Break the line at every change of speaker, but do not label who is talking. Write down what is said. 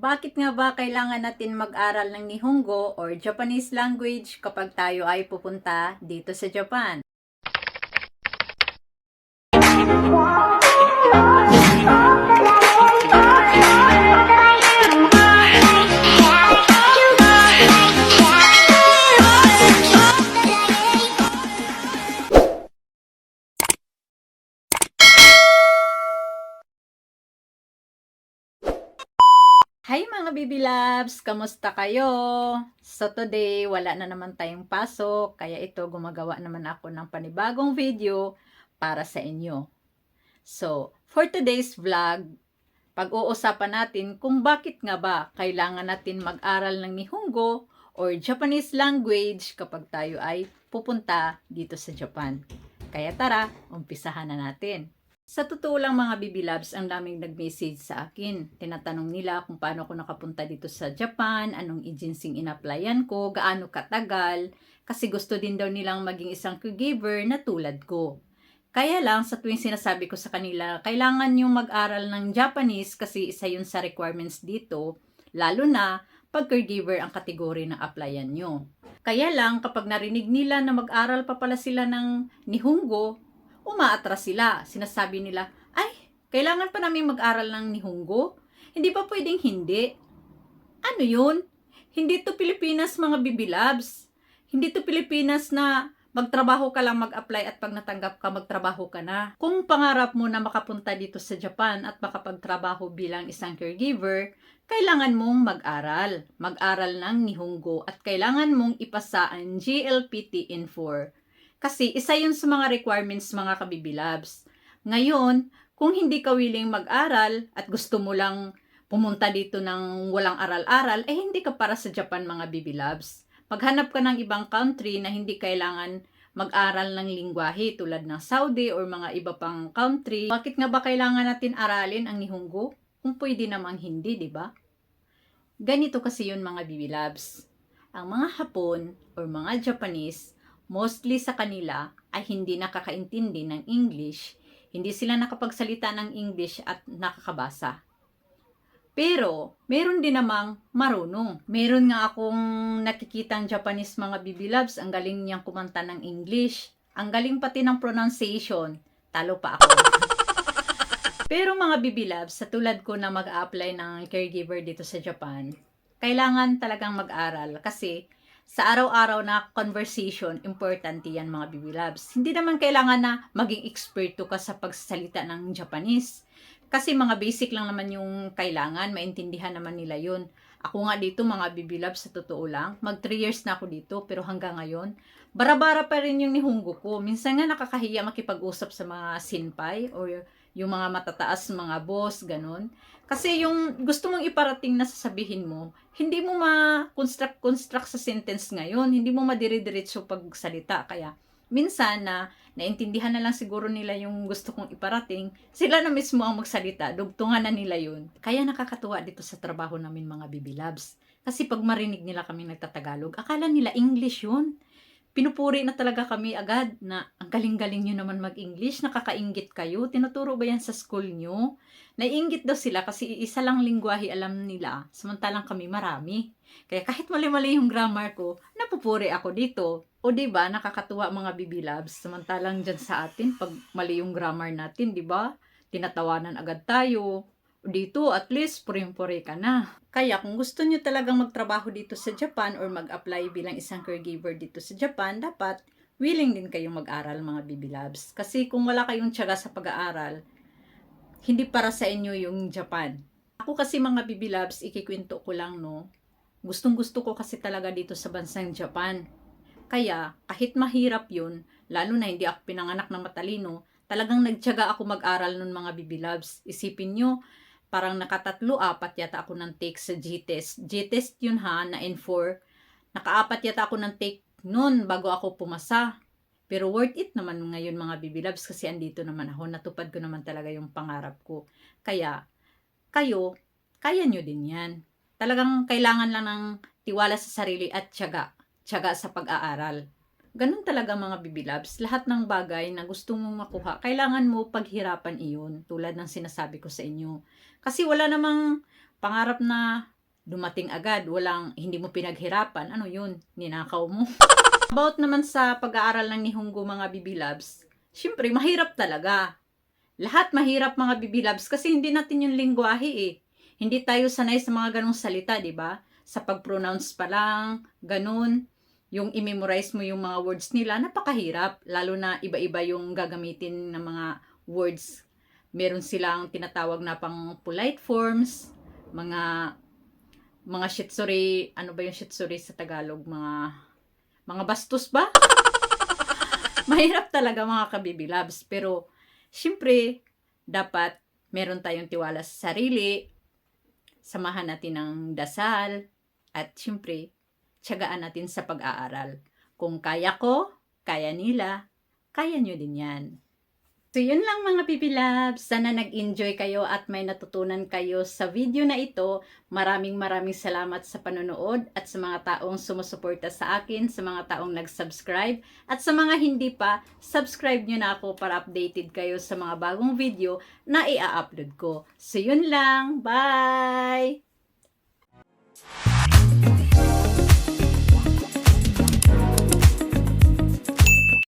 Bakit nga ba kailangan natin mag-aral ng Nihongo or Japanese language kapag tayo ay pupunta dito sa Japan? Hi mga baby loves! Kamusta kayo? So today, wala na naman tayong pasok, kaya ito gumagawa naman ako ng panibagong video para sa inyo. So, for today's vlog, pag-uusapan natin kung bakit nga ba kailangan natin mag-aral ng Nihongo or Japanese language kapag tayo ay pupunta dito sa Japan. Kaya tara, umpisahan na natin. Sa totoo lang mga Bibi Labs, ang daming nag-message sa akin. Tinatanong nila kung paano ako nakapunta dito sa Japan, anong agency in-applyan ko, gaano katagal, kasi gusto din daw nilang maging isang caregiver na tulad ko. Kaya lang, sa tuwing sinasabi ko sa kanila, kailangan yung mag-aral ng Japanese kasi isa yun sa requirements dito, lalo na pag caregiver ang kategory na applyan nyo. Kaya lang, kapag narinig nila na mag-aral pa pala sila ng Nihongo, umaatras sila. Sinasabi nila, ay, kailangan pa namin mag-aral ng Nihongo? Hindi pa pwedeng hindi. Ano yun? Hindi to Pilipinas mga bibilabs. Hindi to Pilipinas na magtrabaho ka lang mag-apply at pag natanggap ka, magtrabaho ka na. Kung pangarap mo na makapunta dito sa Japan at makapagtrabaho bilang isang caregiver, kailangan mong mag-aral. Mag-aral ng Nihongo at kailangan mong ipasa ang GLPT in 4 kasi isa yun sa mga requirements mga kabibilabs. Ngayon, kung hindi ka willing mag-aral at gusto mo lang pumunta dito ng walang aral-aral, eh hindi ka para sa Japan mga bibilabs. Maghanap ka ng ibang country na hindi kailangan mag-aral ng lingwahe tulad ng Saudi or mga iba pang country. Bakit nga ba kailangan natin aralin ang Nihongo? Kung pwede namang hindi, di ba? Ganito kasi yun mga bibilabs. Ang mga Hapon or mga Japanese mostly sa kanila ay hindi nakakaintindi ng English, hindi sila nakapagsalita ng English at nakakabasa. Pero, meron din namang marunong. Meron nga akong nakikitang Japanese mga bibilabs, ang galing niyang kumanta ng English. Ang galing pati ng pronunciation. Talo pa ako. Pero mga bibilabs, sa tulad ko na mag-apply ng caregiver dito sa Japan, kailangan talagang mag-aral kasi sa araw-araw na conversation, important yan mga Bibi Labs. Hindi naman kailangan na maging eksperto ka sa pagsasalita ng Japanese. Kasi mga basic lang naman yung kailangan, maintindihan naman nila yun. Ako nga dito mga Bibi Labs, sa totoo lang, mag 3 years na ako dito, pero hanggang ngayon, bara-bara pa rin yung nihunggo ko. Minsan nga nakakahiya makipag-usap sa mga senpai or yung mga matataas mga boss, ganun. Kasi yung gusto mong iparating na sasabihin mo, hindi mo ma-construct-construct sa sentence ngayon, hindi mo madire-diretso pagsalita. Kaya, minsan na naintindihan na lang siguro nila yung gusto kong iparating, sila na mismo ang magsalita, dugtungan na nila yun. Kaya nakakatuwa dito sa trabaho namin mga bibilabs. Kasi pag marinig nila kami nagtatagalog, akala nila English yun pinupuri na talaga kami agad na ang galing-galing nyo naman mag-English, nakakaingit kayo, tinuturo ba yan sa school nyo? Naiingit daw sila kasi isa lang lingwahe alam nila, samantalang kami marami. Kaya kahit mali-mali yung grammar ko, napupuri ako dito. O ba nakakatuwa mga bibi loves, samantalang dyan sa atin, pag mali yung grammar natin, ba? Tinatawanan agad tayo, dito at least puring-puri ka na. Kaya kung gusto nyo talagang magtrabaho dito sa Japan or mag-apply bilang isang caregiver dito sa Japan, dapat willing din kayong mag-aral mga baby. Kasi kung wala kayong tiyaga sa pag-aaral, hindi para sa inyo yung Japan. Ako kasi mga baby ikikwento ko lang no, gustong gusto ko kasi talaga dito sa bansang Japan. Kaya kahit mahirap yun, lalo na hindi ako pinanganak na matalino, talagang nagtiyaga ako mag-aral nun mga baby. Isipin nyo, parang nakatatlo, apat yata ako ng take sa G-test. G-test yun ha, na N4. Nakaapat yata ako ng take noon bago ako pumasa. Pero worth it naman ngayon mga loves kasi andito naman ako. Natupad ko naman talaga yung pangarap ko. Kaya, kayo, kaya nyo din yan. Talagang kailangan lang ng tiwala sa sarili at tiyaga. Tiyaga sa pag-aaral. Ganun talaga mga loves. Lahat ng bagay na gusto mong makuha, kailangan mo paghirapan iyon. Tulad ng sinasabi ko sa inyo. Kasi wala namang pangarap na dumating agad, walang hindi mo pinaghirapan, ano yun, ninakaw mo. About naman sa pag-aaral ng Nihongo mga bibilabs, syempre mahirap talaga. Lahat mahirap mga bibilabs kasi hindi natin yung lingwahe eh. Hindi tayo sanay sa mga ganong salita, di ba? Sa pag-pronounce pa lang, ganun. Yung i-memorize mo yung mga words nila, napakahirap. Lalo na iba-iba yung gagamitin ng mga words. Meron silang tinatawag na pang polite forms, mga mga shitsuri, ano ba yung shitsuri sa Tagalog? Mga mga bastos ba? Mahirap talaga mga kabibilabs. Pero, syempre, dapat meron tayong tiwala sa sarili, samahan natin ng dasal, at syempre, tiyagaan natin sa pag-aaral. Kung kaya ko, kaya nila, kaya nyo din yan. So, yun lang mga pibilabs. Sana nag-enjoy kayo at may natutunan kayo sa video na ito. Maraming maraming salamat sa panonood at sa mga taong sumusuporta sa akin, sa mga taong nag-subscribe. At sa mga hindi pa, subscribe nyo na ako para updated kayo sa mga bagong video na i-upload ko. So, yun lang. Bye!